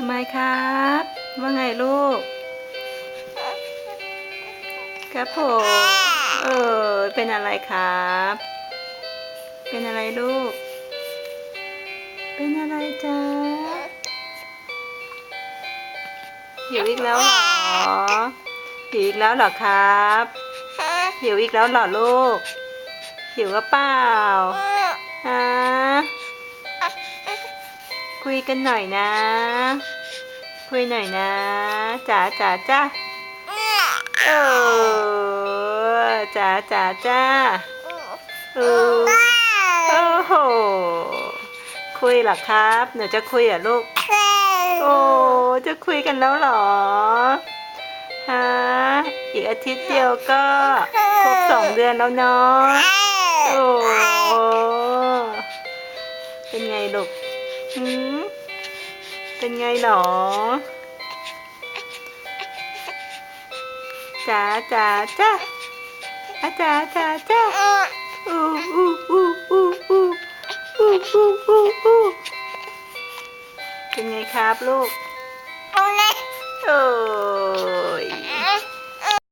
ำไมครับ ว่าไงลูก ครับผม เออ เป็นอะไรครับ เป็นอะไรลูก เป็นอะไรจ๊ะหิวอีกแล้วเหรอหิวอีกแล้วเหรอครับหิวอีกแล้วเหรอลูกหิวหรือเปล่าฮะคุ ยกันหน่อยนะ คุยหน่อยนะจ๋าจ๋าจ้าเออจ๋าจ๋าจ้าเออโอ้โหคุยหรอครับหนูจะคุยเหรอลูกโอ้จะคุยกันแล้วหรอฮะอีกอาทิตย์เดียวก็ครบสองเดือนแล้วเนาะโอ้เป็นไงลูก หืมเป็นไงหรอจ๋าจ๋าจ้าอาจ๋าจ๋าจ้าอู้อู้อู้อู้อู้อู้อู้อู้อู้เป็นไงครับลูก